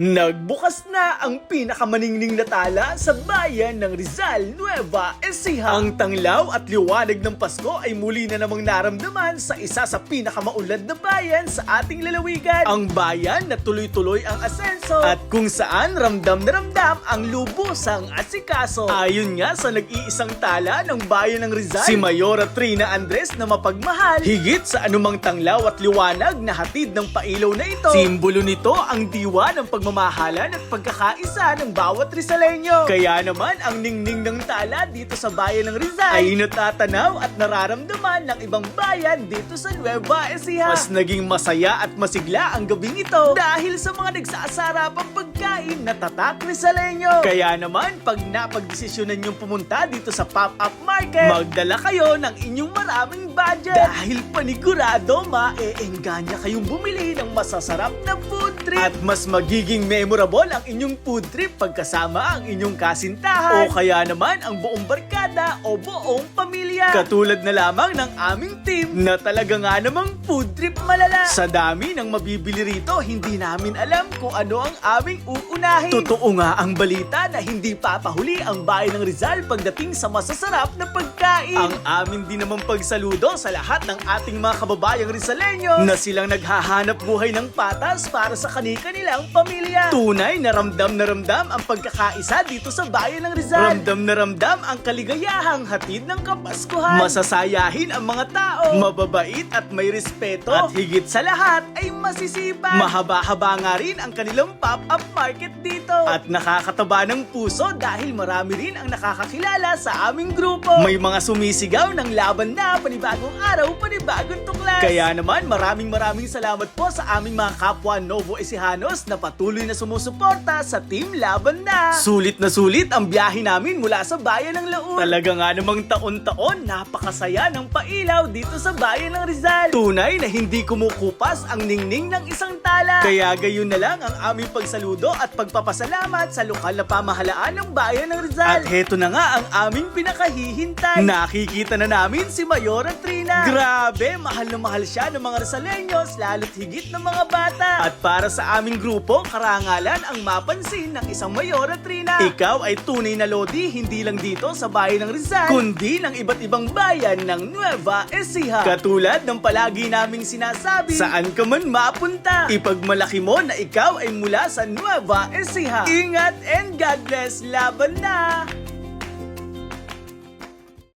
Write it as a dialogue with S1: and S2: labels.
S1: Nagbukas na ang pinakamaningning na tala sa bayan ng Rizal, Nueva Ecija. Ang tanglaw at liwanag ng Pasko ay muli na namang naramdaman sa isa sa pinakamaulad na bayan sa ating lalawigan. Ang bayan na tuloy-tuloy ang asenso at kung saan ramdam na ramdam ang lubusang asikaso. Ayon nga sa nag-iisang tala ng bayan ng Rizal, si Mayora Trina Andres na mapagmahal, higit sa anumang tanglaw at liwanag na hatid ng pailaw na ito. Simbolo nito ang diwa ng pagmamahalan at pagkakaisa ng bawat Rizaleño. Kaya naman ang ningning ng tala dito sa bayan ng Rizal ay natatanaw at nararamdaman ng ibang bayan dito sa Nueva Ecija. Mas naging masaya at masigla ang gabing ito dahil sa mga nagsasarapang pagkain na tatak Rizaleño. Kaya naman pag napagdesisyonan niyong pumunta dito sa pop-up market, magdala kayo ng inyong maraming budget dahil panigurado maeengganyo kayong bumili ng masasarap na food trip at mas magiging memorable ang inyong food trip pagkasama ang inyong kasintahan o kaya naman ang buong barkada o buong pamilya. Katulad na lamang ng aming team na talaga nga namang food trip malala. Sa dami ng mabibili rito, hindi namin alam kung ano ang aming uunahin. Totoo nga ang balita na hindi papahuli ang bayan ng Rizal pagdating sa masasarap na pagkain. Ang amin din namang pagsaludo sa lahat ng ating mga kababayang Rizaleño na silang naghahanap buhay ng patas para sa kani-kanilang pamilya. Tunay na ramdam na ramdam ang pagkakaisa dito sa bayan ng Rizal. Ramdam na ramdam ang kaligayahang hatid ng Kapaskuhan. Masasayahin ang mga tao, mababait at may respeto. At higit sa lahat ay masisipag. Mahaba-haba nga rin ang kanilang pop-up market dito. At nakakataba ng puso dahil marami rin ang nakakakilala sa aming grupo. May mga sumisigaw ng laban na panibagong araw, panibagong tuklas. Kaya naman maraming maraming salamat po sa aming mga kapwa Novo Ecijanos na patuloy na sumusuporta sa Team Laban na. Sulit na sulit ang biyahe namin mula sa bayan ng Laon. Talaga nga namang taon-taon, napakasaya ng pailaw dito sa bayan ng Rizal. Tunay na hindi kumukupas ang ningning ng isang tala. Kaya gayon na lang ang aming pagsaludo at pagpapasalamat sa lokal na pamahalaan ng bayan ng Rizal. At heto na nga ang aming pinakahihintay. Nakikita na namin si Mayora Trina. Grabe, mahal na mahal siya ng mga Rizaleños, lalo't higit ng mga bata. At para sa aming grupo, karangalan ang mapansin ng isang Mayora Trina. Ikaw ay tunay na Lodi, hindi lang dito sa bayan ng Rizal, kundi ng iba't ibang bayan ng Nueva Ecija. Katulad ng palagi naming sinasabi, saan ka man mapunta, ipagmalaki mo na ikaw ay mula sa Nueva Ecija. Ingat and God bless, laban na!